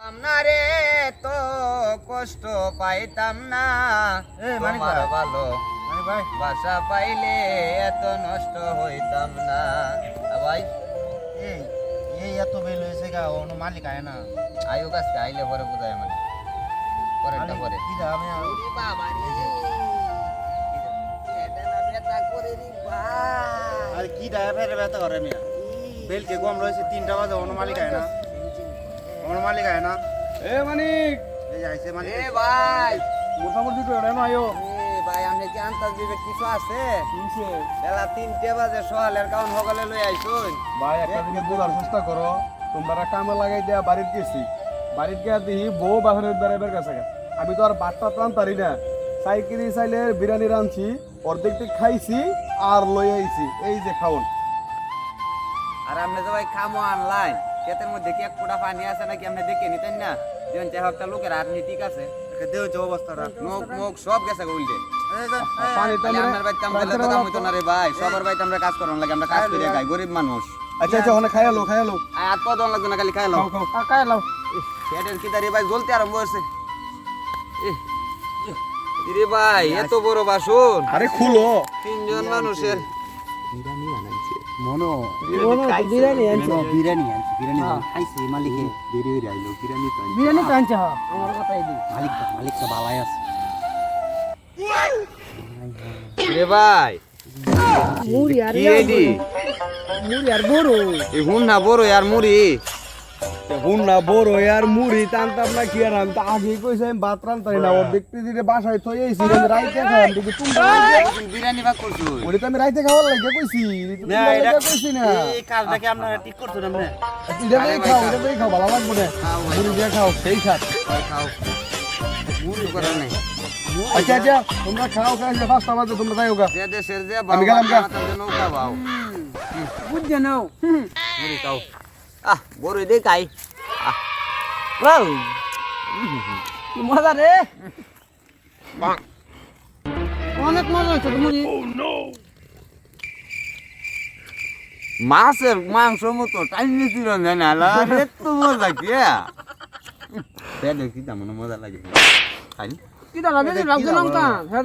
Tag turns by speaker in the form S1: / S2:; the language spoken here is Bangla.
S1: আমরা রে তো কষ্ট পাইতাম না।
S2: এ,
S1: তোমার ভালো বাসা পাইলে এত নষ্ট হইতাম না। ভাই।
S2: এই এই এত বেল হয়েছে গা অন্য মালিক আয় না।
S1: আয়ু কাছে আইলে পরে বোঝায় মানে। পরেরটা পরে।
S2: কি দা আমি আর- আর কি দা ফেরে ব্যথা করে মিয়া। বেল কে কম রয়েছে তিনটা বাজে অন্য মালিক আয় না। মালিক আয় না।
S3: এ মানিক।
S2: এই যে আইছে মালিক।
S1: এ ভাই।
S3: মোটামুটি তো এড়ানো আয়ো
S1: ভাই আপনি কি আন্তাজ বিবেক কিছু আছে? বেলা তিনটে বাজে সকালের কাউন সকালে লই আইসুন।
S3: ভাই একটা দিকে বোঝার চেষ্টা করো। তোমরা কামে লাগাই দেয়া বাড়িতে গেছি। বাড়িতে গিয়ে দেখি বউ বাহিরের বেড়াইবার কাছে আমি তো আর বাট্টা টান পারি না। সাইকেলি চাইলে বিরিয়ানি রাঁধছি অর্ধেক দিক খাইছি আর লই আইছি। এই যে খাওন।
S1: আর আপনি তো ভাই খামো আনলাইন ক্ষেতের মধ্যে কি এক ফুটা পানি আছে নাকি আপনি দেখে নিতেন না? যেমন চাই একটা লোকের আপনি ঠিক আছে
S2: দেহ যে অবস্থাটা
S1: মুখ মুখ সব গেছে উল্টে। আপনার বাড়িতে কাম করলে তো কাম হইতো না রে ভাই। সবার বাড়িতে আমরা কাজ করার লাগে আমরা কাজ করে খাই গরিব মানুষ।
S3: আচ্ছা আচ্ছা ওখানে খাইয়ালো খাইয়ালো
S1: আর হাত পা দেওয়া লাগবে না খালি খাই লাও।
S3: খাও খাও।
S1: পেটের কি তারি ভাই জ্বলতে আরম্ভ হয়েছে। রে ভাই এত বড় বাসন।
S3: আরে খুলো।
S1: তিনজন মানুষের।
S2: মনো
S4: বিরিয়ানি আনছে।
S2: মনো বিরিয়ানি আনছে বিরিয়ানি খাইছে মালিকে দেরি হয়ে আইলো বিরিয়ানি তো
S4: বিরিয়ানি তো আনছে হ্যাঁ। আমার কথাই দি
S2: মালিক মালিক তো ভালাই আছে।
S1: রে ভাই।
S4: মুড়ি আর মুড়ি আর বড়।
S1: এ হুন না বড় আর মুড়ি।
S3: হুন না বড় আর মুড়ি টানতাম না কি আর আমি? তো আগে কইছি আমি ভাত রান্তারি না ওর দেখতে দিতে বাসায় থই আইছি আমি রাইতে খাই দেখি তুমি
S1: বিরিয়ানি ভাগ করছ
S3: ওরে তো আমি রাইতে খাওয়ার লাগে কইছি।
S2: না, এটা-
S3: কইছি না।
S2: এই কাজটাকে আপনারা ঠিক করছেন আপনি?
S3: এটা দিয়ে খাও এটা দিয়ে খাও ভালো লাগবে না। মুড়ি দিয়ে খাও সেই
S1: ভাই খাও। মুড়ি করার নাই।
S3: আচ্ছা আচ্ছা তোমরা খাও খাই যে পাঁচটা বাজে তোমরা যাই হোক আমি গেলাম গা।
S1: নৌকা বাও।
S4: বুঝছে নাও।
S1: মুড়ি খাও। আহ বড় দে খাই
S4: কি মজা রে। অনেক মজা হচ্ছে তো মুড়ি।
S1: মাছের মাংস মতো টাইম ছিল না এত মজা কি পেটে কি তেমন মজা লাগে। খাই।
S4: কিটা লাগে লাগছে না হ্যাঁ